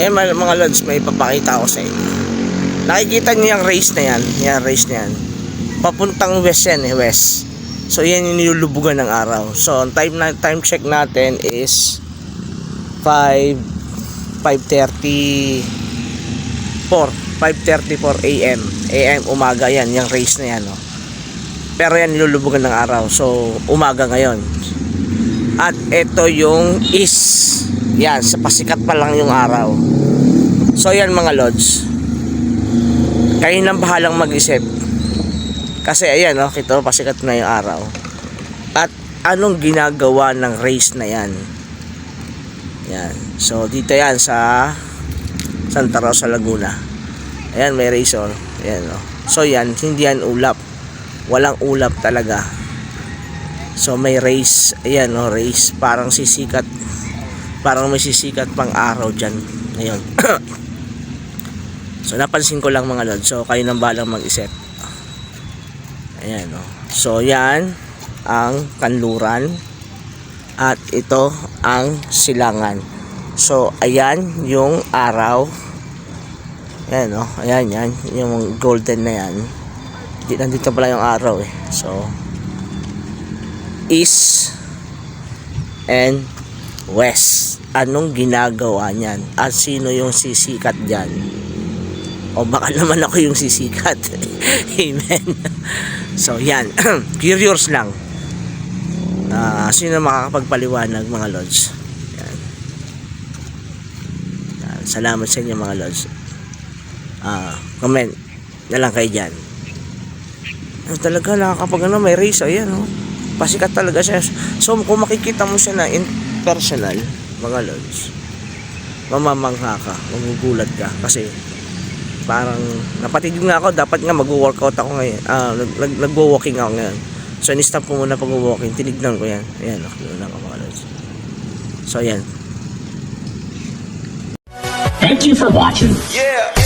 Ayan mga, lods, may ipapakita ko sa inyo. Nakikita niyo yung race na yan. Yan, race na yan. Papuntang west yan eh, west. So yan yung nilulubugan ng araw. So ang time na time check natin is 5 5:34 5:34 AM. AM umaga yan, yung race na yan, no. Pero yan nilulubugan ng araw. So umaga ngayon. At ito yung is. Yan, sa pasikat pa lang yung araw. So yan mga lods. Kayo nang bahalang mag-isip. Kasi ayan, no, kita pasikat na yung araw. At anong ginagawa ng race na yan? Yan. So dito yan sa Santa Rosa, Laguna. Ayan, may race oh. Ayan, oh. So yan, hindi yan ulap. Walang ulap talaga. So may race, ayan oh, race. Parang sisikat. Parang may sisikat pang araw dyan. Ngayon. so napansin ko lang mga lod. So kayo nang balang mag-isip. Ayan oh. So yan ang kanluran at ito ang silangan. So ayan yung araw. Ayan oh. Ayan yan. Yung golden na yan. Di, nandito pala yung araw eh. So east and west. Anong ginagawa niyan? At sino yung sisikat dyan? O baka naman ako yung sisikat. Amen. So yan. Curious lang. Ah, sino makakapagpaliwanag mga lods? Yan. Yan. Salamat sa inyo mga lods. Ah, comment na lang kayo dyan. Ah, talaga nakakapag ano, may race. Ayan oh. Pasikat talaga siya. So kung makikita mo siya na in personal, mga lods, mamamangha ka, magugulat ka. Kasi parang napatigil nga ako, dapat nga mag-workout ako ngayon. Ah, nag, nag, nagwo-walking ako ngayon. So ni-stop ko muna pag-walking, tinignan ko yan. Ayan, yun lang mga lods. So ayan, Thank you for watching. Yeah.